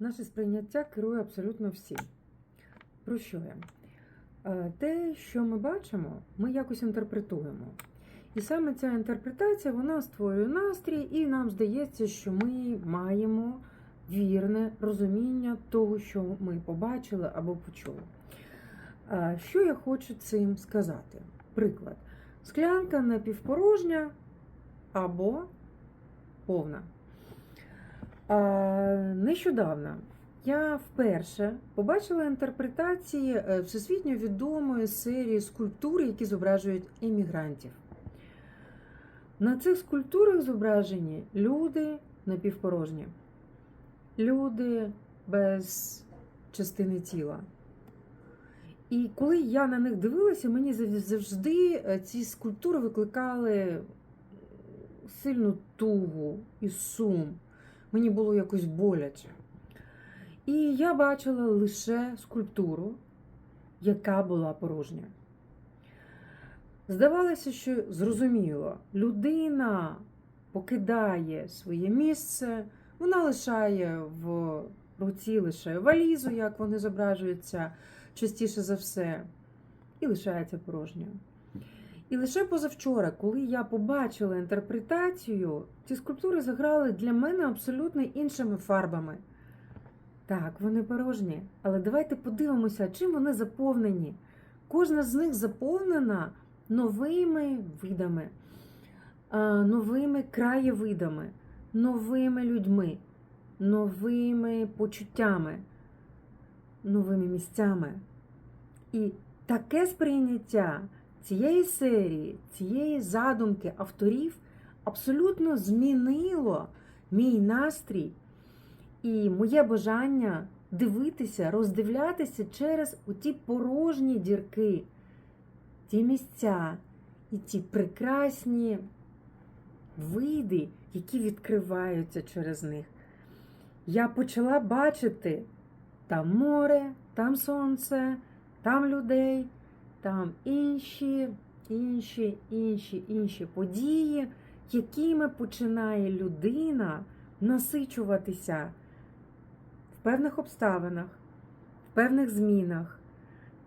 Наше сприйняття керує абсолютно всім. Про що я? Е, Те, що ми бачимо, ми якось інтерпретуємо. І саме ця інтерпретація вона створює настрій, і нам здається, що ми маємо вірне розуміння того, що ми побачили або почули. Е, Що я хочу цим сказати? Приклад: склянка напівпорожня або повна. Нещодавно я вперше побачила інтерпретації е, всесвітньо відомої серії скульптур, які зображують іммігрантів. На цих скульптурах зображені люди напівпорожні, люди без частини тіла. І коли я на них дивилася, мені завжди е, ці скульптури викликали сильну тугу і сум. Мені було якось боляче. І я бачила лише скульптуру, яка була порожня. Здавалося, що зрозуміло, людина покидає своє місце, вона лишає в руці лише валізу, як вони зображуються частіше за все, і лишається порожньою. І лише позавчора, коли я побачила інтерпретацію, ці скульптури заграли для мене абсолютно іншими фарбами. Так, вони порожні, але давайте подивимося, чим вони заповнені. Кожна з них заповнена новими видами, новими краєвидами, новими людьми, новими почуттями, новими місцями. І таке сприйняття цієї серії, цієї задумки авторів абсолютно змінило мій настрій і моє бажання дивитися, роздивлятися через ті порожні дірки, ті місця і ті прекрасні види, які відкриваються через них. Я почала бачити там море, там сонце, там людей, там інші, інші, інші, інші події, якими починає людина насичуватися в певних обставинах, в певних змінах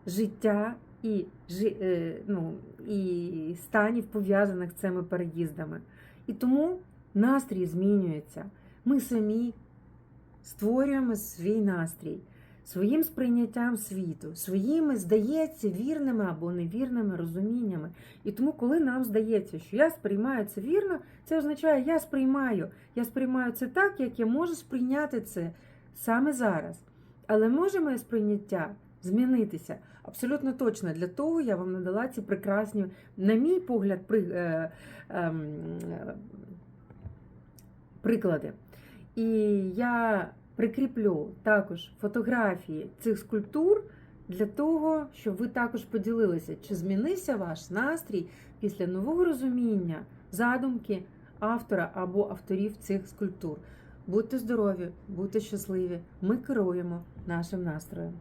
життя і, е, ну, і станів, пов'язаних з цими переїздами. І тому настрій змінюється. Ми самі створюємо свій настрій своїм сприйняттям світу, своїми, здається, вірними або невірними розуміннями. І тому, коли нам здається, що я сприймаю це вірно, це означає, я сприймаю. Я сприймаю це так, як я можу сприйняти це саме зараз. Але може моє сприйняття змінитися абсолютно точно. Для того я вам надала ці прекрасні, на мій погляд, при, е, ем, е, приклади. І я прикріплю також фотографії цих скульптур для того, щоб ви також поділилися, чи змінився ваш настрій після нового розуміння, задумки автора або авторів цих скульптур. Будьте здорові, будьте щасливі! Ми керуємо нашим настроєм.